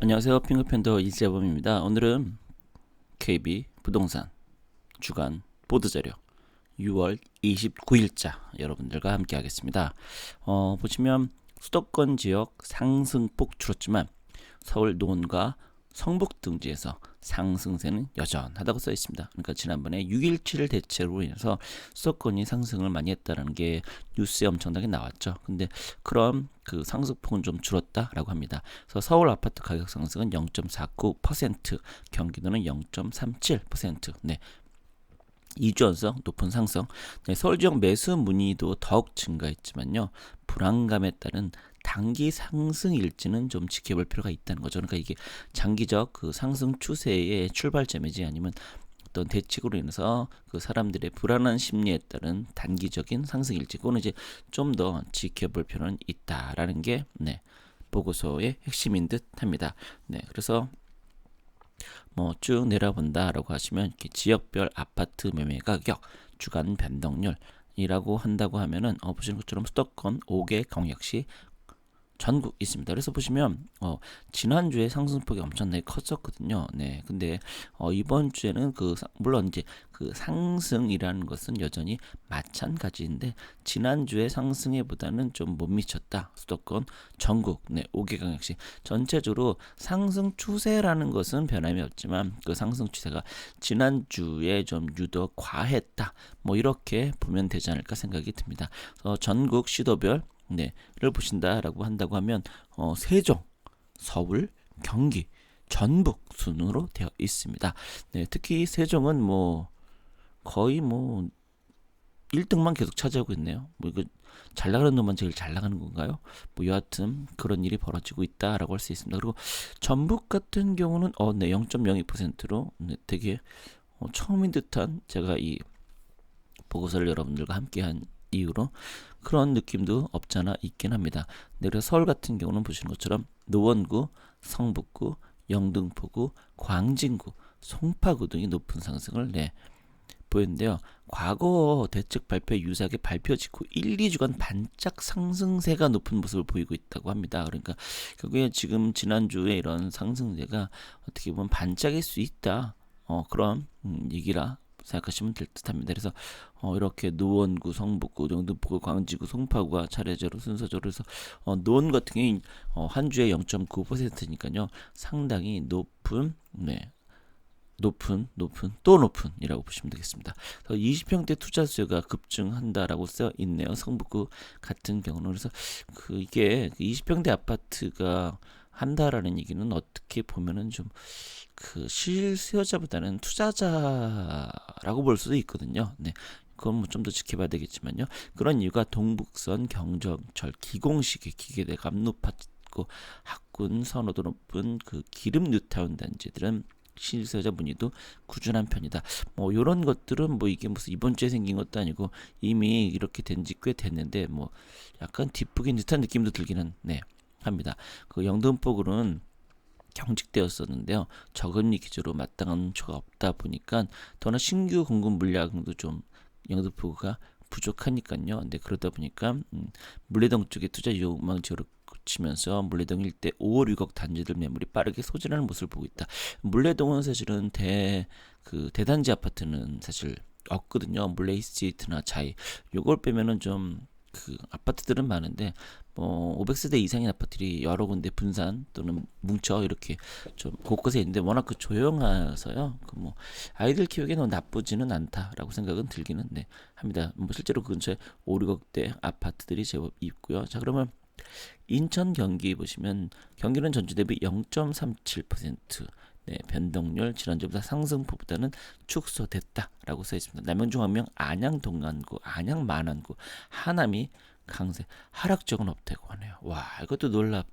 안녕하세요. 핑크팬더 이재범입니다. 오늘은 KB 부동산 주간 보드 자료 6월 29일자 여러분들과 함께 하겠습니다. 어, 보시면 수도권 지역 상승폭 줄었지만 서울 논과 성북 등지에서 상승세는 여전하다고 써 있습니다. 그러니까 지난번에 6.17 대체로 인해서 수도권이 상승을 많이 했다는 게 뉴스에 엄청나게 나왔죠. 근데 그런 그 상승폭은 좀 줄었다라고 합니다. 그래서 서울 아파트 가격 상승은 0.49%, 경기도는 0.37%. 네. 2주 연속 높은 상승. 네, 서울 지역 매수 문의도 더욱 증가했지만요. 불안감에 따른 단기 상승일지는 좀 지켜볼 필요가 있다는 거죠. 그러니까 이게 장기적 그 상승 추세의 출발점이지 아니면 어떤 대책으로 인해서 그 사람들의 불안한 심리에 따른 단기적인 상승일지 그거는 이제 좀 더 지켜볼 필요는 있다라는 게 네, 보고서의 핵심인 듯합니다. 네, 그래서 뭐 쭉 내려본다라고 하시면 이렇게 지역별 아파트 매매 가격 주간 변동률 이라고 한다고 하면은 어, 보시는 것처럼 수도권 5개 광역시 전국 있습니다. 그래서 보시면 어, 지난주에 상승폭이 엄청나게 컸었거든요. 네. 근데 어, 이번 주에는 그 물론 이제 그 상승이라는 것은 여전히 마찬가지인데 지난주에 상승에 보다는 좀 못 미쳤다. 수도권 전국 네, 5개 강역시 전체적으로 상승 추세라는 것은 변함이 없지만 그 상승 추세가 지난주에 좀 유독 과했다. 뭐 이렇게 보면 되지 않을까 생각이 듭니다. 어, 전국 시도별 네를 보신다라고 한다고 하면 어, 세종, 서울, 경기, 전북 순으로 되어 있습니다. 네, 특히 세종은 뭐 거의 뭐 1등만 계속 차지하고 있네요. 뭐 이거 잘 나가는 놈만 제일 잘 나가는 건가요? 뭐 여하튼 그런 일이 벌어지고 있다라고 할 수 있습니다. 그리고 전북 같은 경우는 어, 네, 0.02%로 네, 되게 어, 처음인 듯한 제가 이 보고서를 여러분들과 함께한 이유로 그런 느낌도 없잖아 있긴 합니다. 네, 그래서 서울 같은 경우는 보시는 것처럼 노원구, 성북구, 영등포구, 광진구, 송파구 등이 높은 상승을 내 보였는데요. 과거 대책 발표 유사하게 발표 직후 1, 2주간 반짝 상승세가 높은 모습을 보이고 있다고 합니다. 그러니까 결국에 지금 지난주에 이런 상승세가 어떻게 보면 반짝일 수 있다. 어, 그런 음, 얘기라 생각하시면 될 듯합니다. 그래서 어, 이렇게 노원구, 성북구, 영등포구, 광지구, 송파구가 차례대로 순서적으로 해서 어, 노원 같은 경우 어, 한 주에 0.9%니까요. 상당히 높은 네. 높은, 높은, 또 높은이라고 보시면 되겠습니다. 20평대 투자 수요가 급증한다라고 써 있네요. 성북구 같은 경우는 그래서 그 이게 20평대 그 아파트가 한다라는 얘기는 어떻게 보면은 좀 그 실수요자보다는 투자자라고 볼 수도 있거든요. 네. 그건 뭐 좀 더 지켜봐야 되겠지만요. 그런 이유가 동북선 경정철 기공식의 기계대 감 높았고 학군 선호도 높은 그 기름 뉴타운 단지들은 실수요자 문의도 꾸준한 편이다. 뭐 이런 것들은 뭐 이게 무슨 이번 주에 생긴 것도 아니고 이미 이렇게 된 지 꽤 됐는데 뭐 약간 뒷북인 듯한 느낌도 들기는 네. 합니다. 그 영등포구는 경직되었었는데요. 저금리 기조로 마땅한 조가 없다 보니까 더나 신규 공급 물량도 좀 영등포구가 부족하니까요. 근데 그러다 보니까 음, 물레동 쪽에 투자 욕망 지역으로 치면서 물레동 일대 5월 6억 단지들 매물이 빠르게 소진하는 모습을 보고 있다. 물레동은 사실은 대 그 대단지 아파트는 사실 없거든요. 물레이스트나 자이 요걸 빼면은 좀 그 아파트들은 많은데 뭐 500세대 이상의 아파트들이 여러 군데 분산 또는 뭉쳐 이렇게 좀 곳곳에 있는데 워낙 그 조용해서요. 그 뭐 아이들 키우기에는 나쁘지는 않다라고 생각은 들기는 네, 합니다. 뭐 실제로 그 근처에 5, 6억대 아파트들이 제법 있고요. 자 그러면 인천 경기 보시면 경기는 전주 대비 0.37% 네, 변동률 지난주보다 상승폭보다는 축소됐다라고 써 있습니다. 남양주항명, 안양 동안구, 안양 만안구, 하남이 강세 하락적은 없다고 하네요. 와 이것도 놀랍죠.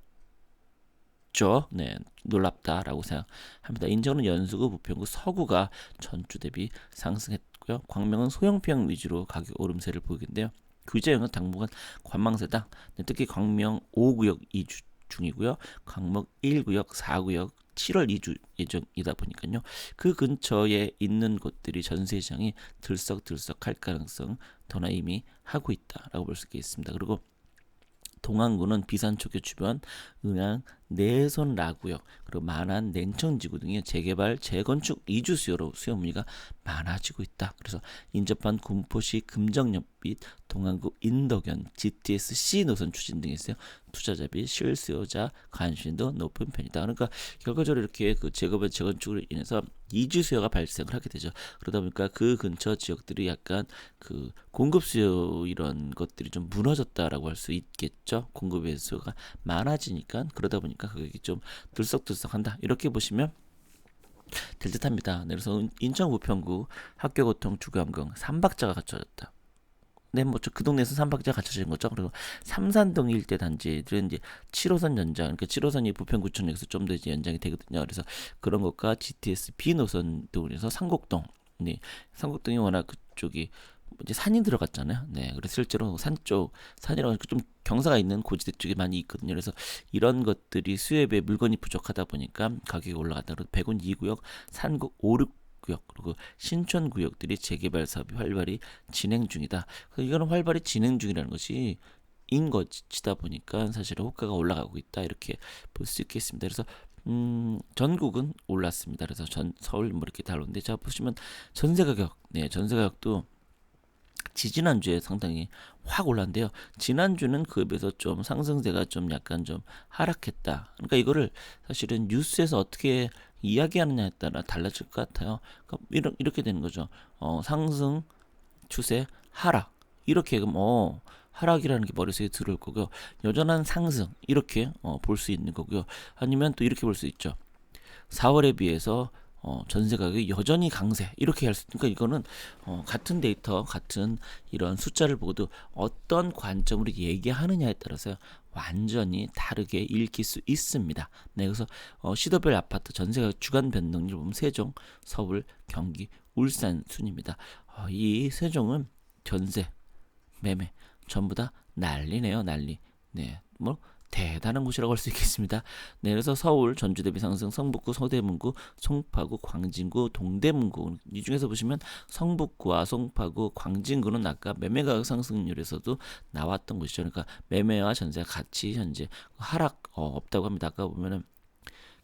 네 놀랍다라고 생각합니다. 인천은 연수구, 부평구, 서구가 전주 대비 상승했고요. 광명은 소형평 위주로 가격 오름세를 보이는데요. 규제형은 당분간 관망세다. 네, 특히 광명 5구역 2주 중이고요. 광목 1구역, 4구역 7월 2주 예정이다 보니까요. 그 근처에 있는 곳들이 전세 시장이 들썩들썩 할 가능성 더나 이미 하고 있다라고 볼 수 있겠습니다. 그리고 동안구는 비산초교 주변, 은양, 내선 라구역 그리고 만안 냉천지구 등의 재개발 재건축 이주 수요로 수요 문의가 많아지고 있다. 그래서 인접한 군포시 금정역 및 동안구 인덕연 GTS C 노선 추진 등에 있어요. 투자자비 실수요자 관심도 높은 편이다. 그러니까 결과적으로 이렇게 그 재개발 재건축으로 인해서 이주 수요가 발생을 하게 되죠. 그러다 보니까 그 근처 지역들이 약간 그 공급 수요 이런 것들이 좀 무너졌다라고 할 수 있겠죠. 공급의 수요가 많아지니까 그러다 보니까 그게 좀 들썩들썩한다. 이렇게 보시면 될 듯합니다. 네, 그래서 인천 부평구 학교교통 주거환경 3박자가 갖춰졌다. 네, 뭐그 동네에서 3박자가 갖춰진 거죠. 그리고 삼산동 일대 단지들은 이제 7호선 연장, 그러니까 7호선이 부평구청역에서 좀 더 이제 연장이 되거든요. 그래서 그런 것과 GTS B 노선 등에서 상곡동, 네, 상곡동이 워낙 그쪽이 이제 산이 들어갔잖아요. 네, 그래서 실제로 산 쪽, 산이라고 좀 경사가 있는 고지대 쪽에 많이 있거든요. 그래서 이런 것들이 비해 물건이 부족하다 보니까 가격이 올라갔다. 그래서 백운 2구역, 산곡 5, 6구역 그리고 신촌 구역들이 재개발 사업이 활발히 진행 중이다. 이거는 활발히 진행 중이라는 것이 인 것이다 보니까 사실 호가가 올라가고 있다 이렇게 볼 수 있겠습니다. 그래서 음, 전국은 올랐습니다. 그래서 전 서울 뭐 이렇게 다루는데 자 보시면 전세 가격, 네 전세 가격도 지지난주에 상당히 확 올랐는데요. 지난주는 그에 비해서 좀 상승세가 좀 약간 좀 하락했다. 그러니까 이거를 사실은 뉴스에서 어떻게 이야기하느냐에 따라 달라질 것 같아요. 그러니까 이런, 이렇게 되는 거죠. 어, 상승, 추세, 하락. 이렇게 그럼 어, 하락이라는 게 머릿속에 들어올 거고요. 여전한 상승 이렇게 어, 볼 수 있는 거고요. 아니면 또 이렇게 볼 수 있죠. 4월에 비해서 어, 전세 가격이 여전히 강세 이렇게 할 수 있으니까 이거는 어, 같은 데이터 같은 이런 숫자를 보고도 어떤 관점으로 얘기하느냐에 따라서 완전히 다르게 읽힐 수 있습니다. 네, 그래서 어, 시도별 아파트 전세가 주간 변동률 보면 세종, 서울, 경기, 울산 순입니다. 어, 이 세종은 전세, 매매 전부 다 난리네요, 난리. 네, 뭐 대단한 곳이라고 할 수 있겠습니다. 네, 그래서 서울, 전주 대비 상승, 성북구, 서대문구, 송파구, 광진구, 동대문구 이 중에서 보시면 성북구와 송파구, 광진구는 아까 매매 가격 상승률에서도 나왔던 곳이죠. 그러니까 매매와 전세가 같이 현재 하락 어, 없다고 합니다. 아까 보면은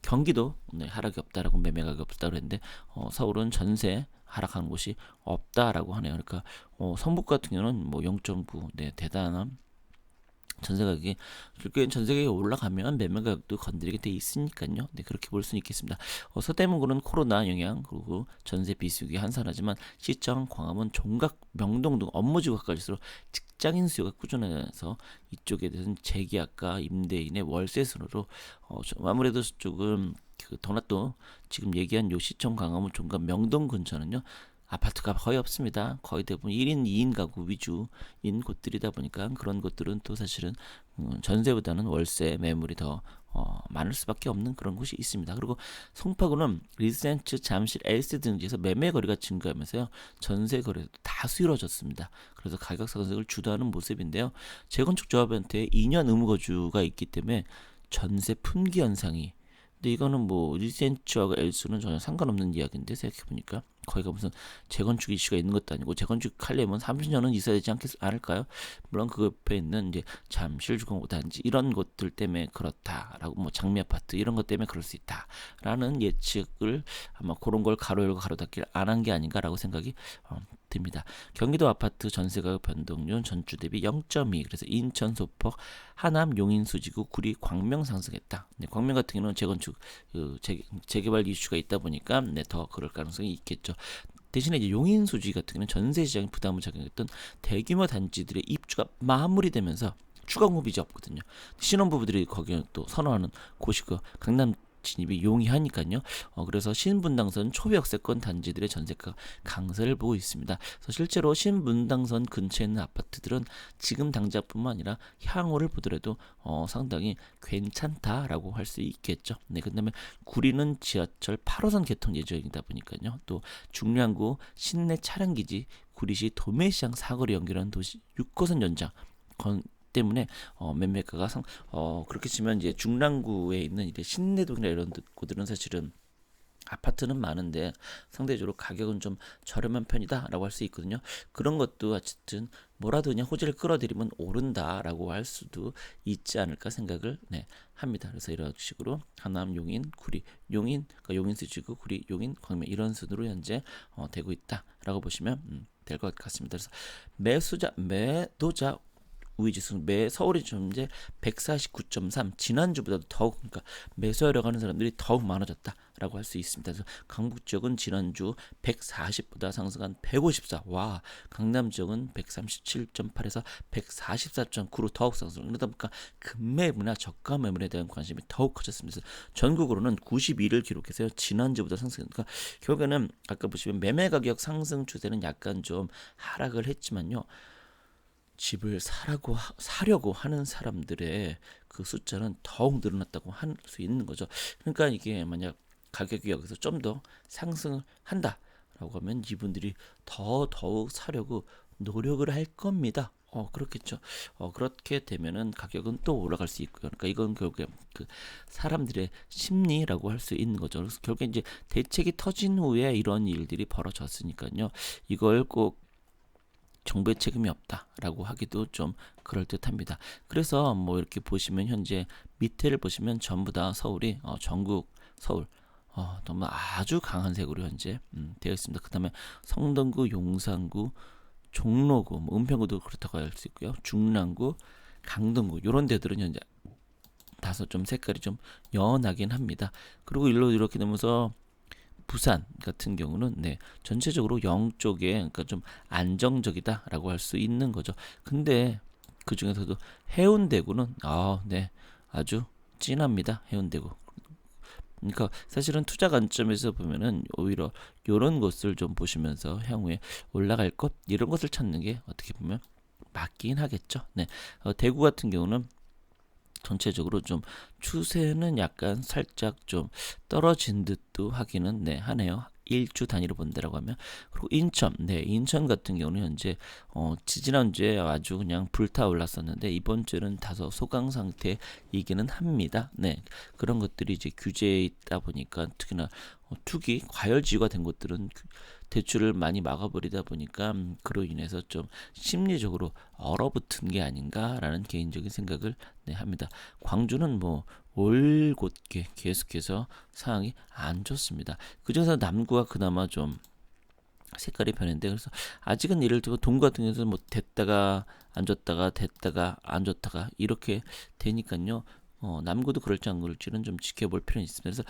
경기도 네, 하락이 없다라고 매매 가격이 없다고 했는데 어, 서울은 전세 하락하는 곳이 없다라고 하네요. 그러니까 어, 성북 같은 경우는 뭐 0.9, 네, 대단한 전세 가격이 결국엔 전세 가격이 올라가면 매매 가격도 건드리게 돼 있으니까요. 네, 그렇게 볼 수는 있겠습니다. 어, 서대문구는 코로나 영향 그리고 전세 비수기 한산하지만 시청, 광화문, 종각, 명동 등 업무지구가 갈수록 직장인 수요가 꾸준해서 이쪽에 대해서는 재계약과 임대인의 월세 순으로 어, 아무래도 조금 그 더나 또 지금 얘기한 요 시청, 광화문, 종각, 명동 근처는요. 아파트가 거의 없습니다. 거의 대부분 1인, 2인 가구 위주인 곳들이다 보니까 그런 곳들은 또 사실은 음, 전세보다는 월세 매물이 더 어, 많을 수밖에 없는 그런 곳이 있습니다. 그리고 송파구는 리센츠, 잠실, 엘스 등지에서 매매 거리가 증가하면서요 전세 거래도 다수 이루어졌습니다. 그래서 가격 상승을 주도하는 모습인데요. 재건축 조합한테 2년 의무 거주가 있기 때문에 전세 품귀 현상이 근데 이거는 뭐 리센츠하고 엘스는 전혀 상관없는 이야기인데 생각해 보니까 거기가 무슨 재건축 이슈가 있는 것도 아니고 재건축 하려면 30년은 있어야 되지 않겠 않을까요? 물론 그 옆에 있는 이제 잠실 주공 단지 이런 것들 때문에 그렇다라고 뭐 장미 아파트 이런 것 때문에 그럴 수 있다라는 예측을 아마 그런 걸 가로 열고 가로 닫기를 안 한 게 아닌가라고 생각이 어, 듭니다. 경기도 아파트 전세가격 변동률 전주 대비 0.2 그래서 인천 소폭 하남 용인 수지구 구리 광명 상승했다. 네, 광명 같은 경우는 재건축 그 재, 재개발 이슈가 있다 보니까 네, 더 그럴 가능성이 있겠죠. 대신에 이제 용인 수지 같은 경우는 전세 시장에 부담을 작용했던 대규모 단지들의 입주가 마무리되면서 추가 공급이 없거든요. 신혼부부들이 거기에 또 선호하는 곳이 그 강남 진입이 용이하니까요. 어, 그래서 신분당선 초역세권 단지들의 전세가 강세를 보고 있습니다. 그래서 실제로 신분당선 근처에 있는 아파트들은 지금 당장뿐만 아니라 향후를 보더라도 어, 상당히 괜찮다라고 할 수 있겠죠. 네, 그다음에 구리는 지하철 8호선 개통 예정이다 보니까요. 또 중량구 신내 차량기지 구리시 도매시장 사거리 연결하는 도시 6호선 연장 건 때문에 어, 매매가가 상, 어, 그렇게 치면 이제 중랑구에 있는 이제 신내동이나 이런 곳들은 사실은 아파트는 많은데 상대적으로 가격은 좀 저렴한 편이다라고 할 수 있거든요. 그런 것도 어쨌든 뭐라도 그냥 호재를 끌어들이면 오른다라고 할 수도 있지 않을까 생각을 네, 합니다. 그래서 이런 식으로 하남, 용인, 구리, 용인, 그러니까 용인 수지구, 구리, 용인, 광명 이런 순으로 현재 어, 되고 있다라고 보시면 음, 될것 같습니다. 그래서 매수자, 매도자 우위지수 매 서울이 좀 이제 149.3 지난주보다도 더욱 그러니까 매수하려고 하는 사람들이 더욱 많아졌다라고 할 수 있습니다. 그래서 강북 지역은 지난주 140보다 상승한 154. 와, 강남 지역은 137.8에서 144.9로 더욱 상승. 그러다 보니까 급매물이나 저가 매물에 대한 관심이 더욱 커졌습니다. 전국으로는 92를 기록해서요. 지난주보다 상승. 그러니까 결국에는 아까 보시면 매매 가격 상승 추세는 약간 좀 하락을 했지만요. 집을 사라고 하- 사려고 하는 사람들의 그 숫자는 더욱 늘어났다고 할 수 있는 거죠. 그러니까 이게 만약 가격이 여기서 좀 더 상승을 한다라고 하면 이분들이 더 더욱 사려고 노력을 할 겁니다. 어 그렇겠죠. 어 그렇게 되면은 가격은 또 올라갈 수 있고요. 그러니까 이건 결국에 그 사람들의 심리라고 할 수 있는 거죠. 그래서 결국에 이제 대책이 터진 후에 이런 일들이 벌어졌으니까요. 이걸 꼭 정부의 책임이 없다라고 하기도 좀 그럴 듯합니다. 그래서 뭐 이렇게 보시면 현재 밑에를 보시면 전부 다 서울이 어, 전국 서울 어, 너무 아주 강한 색으로 현재 음, 되어 있습니다. 그다음에 성동구, 용산구, 종로구, 뭐 은평구도 그렇다고 할 수 있고요. 중랑구, 강동구 이런 데들은 현재 다소 좀 색깔이 좀 연하긴 합니다. 그리고 일로 이렇게 되면서 부산 같은 경우는 네 전체적으로 영 쪽에 그러니까 좀 안정적이다라고 할 수 있는 거죠. 근데 그 중에서도 해운대구는 아 네 아주 진합니다. 해운대구. 그러니까 사실은 투자 관점에서 보면은 오히려 이런 것을 좀 보시면서 향후에 올라갈 것 이런 것을 찾는 게 어떻게 보면 맞긴 하겠죠. 네, 어, 대구 같은 경우는 전체적으로 좀 추세는 약간 살짝 좀 떨어진 듯도 하기는 네 하네요. 일주 단위로 본다라고 하면 그리고 인천 네 인천 같은 경우는 현재 어 지지난주에 아주 그냥 불타올랐었는데 이번 주는 다소 소강 상태이기는 합니다. 네 그런 것들이 이제 규제에 있다 보니까 특히나 어, 투기 과열지구가 된 곳들은 규- 대출을 많이 막아버리다 보니까 음, 그로 인해서 좀 심리적으로 얼어붙은 게 아닌가라는 개인적인 생각을 네, 합니다. 광주는 뭐 올곧게 계속해서 상황이 안 좋습니다. 그중에서 남구가 그나마 좀 색깔이 변했는데 그래서 아직은 예를 들어 동 같은 경우는 뭐 됐다가 안 좋다가 됐다가 안 좋다가 이렇게 되니까요. 어, 남구도 그럴지 안 그럴지는 좀 지켜볼 필요는 있습니다. 그래서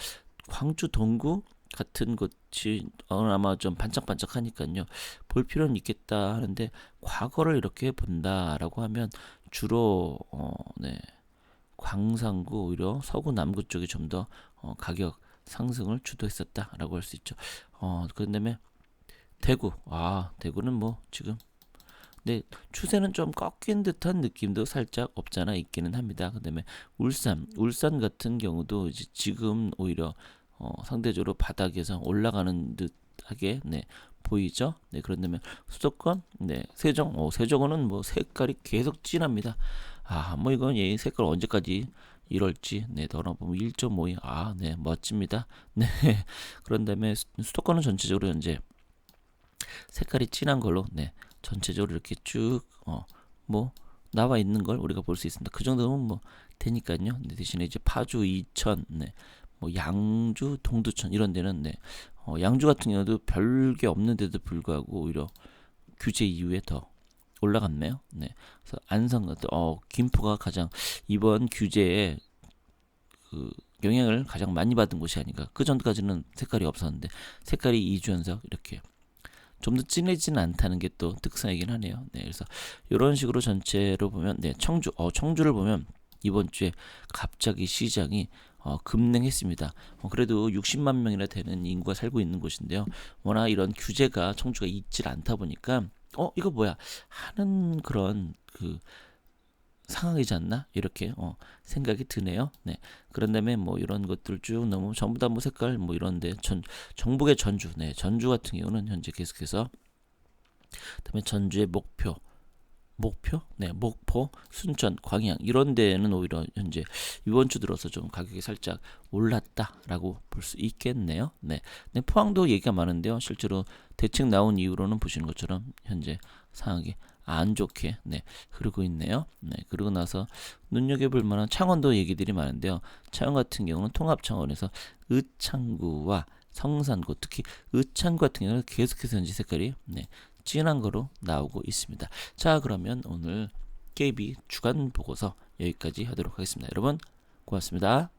광주 동구 같은 곳이 어, 아마 좀 반짝반짝하니까요. 볼 필요는 있겠다 하는데 과거를 이렇게 본다라고 하면 주로 어, 네. 광산구 오히려 서구 남구 쪽이 좀더 어, 가격 상승을 주도했었다라고 할 수 있죠. 어, 그다음에 대구. 아, 대구는 뭐 지금 네, 추세는 좀 꺾인 듯한 느낌도 살짝 없잖아 있기는 합니다. 그다음에 울산, 울산 같은 경우도 이제 지금 오히려 어, 상대적으로 바닥에서 올라가는 듯하게 네, 보이죠? 네, 그런 다음에 수도권, 네, 세종, 어, 세종은 뭐 색깔이 계속 진합니다. 아, 뭐 이건 얘 색깔 언제까지 이럴지, 네, 더러보면 1.52, 아, 네, 멋집니다. 네, 그런 다음에 수- 수도권은 전체적으로 현재 색깔이 진한 걸로, 네, 전체적으로 이렇게 쭉, 어, 뭐 나와 있는 걸 우리가 볼 수 있습니다. 그 정도면 뭐 되니까요. 네, 대신에 이제 파주, 이천, 네, 뭐 양주, 동두천 이런 데는 네, 어, 양주 같은 경우도 별게 없는데도 불구하고 오히려 규제 이후에 더 올라갔네요. 네. 그래서 안성 같은 어 김포가 가장 이번 규제에 그 영향을 가장 많이 받은 곳이 아닌가. 그 전까지는 색깔이 없었는데 색깔이 2주 연속 이렇게 좀 더 진해지는 않다는 게 또 특성이긴 하네요. 네. 그래서 이런 식으로 전체로 보면 네, 청주 어 청주를 보면 이번 주에 갑자기 시장이 어, 급냉했습니다. 어, 그래도 60만 명이나 되는 인구가 살고 있는 곳인데요. 워낙 이런 규제가 청주가 있질 않다 보니까 어 이거 뭐야 하는 그런 그 상황이지 않나 이렇게 어, 생각이 드네요. 네 그런 다음에 뭐 이런 것들 쭉 너무 전부 다 뭐 색깔 뭐 이런데 전 전북의 전주 네 전주 같은 경우는 현재 계속해서 그다음에 전주의 목표 목표 네 목포 순천 광양 이런 데는 오히려 현재 이번 주 들어서 좀 가격이 살짝 올랐다라고 볼 수 있겠네요. 네. 네, 포항도 얘기가 많은데요. 실제로 대책 나온 이후로는 보시는 것처럼 현재 상황이 안 좋게 네, 흐르고 있네요. 네, 그러고 나서 눈여겨볼 만한 창원도 얘기들이 많은데요. 창원 같은 경우는 통합 창원에서 의창구와 성산구 특히 의창구 같은 경우는 계속해서 현재 색깔이 네, 진한 거로 나오고 있습니다. 자, 그러면 오늘 KB 주간 보고서 여기까지 하도록 하겠습니다. 여러분 고맙습니다.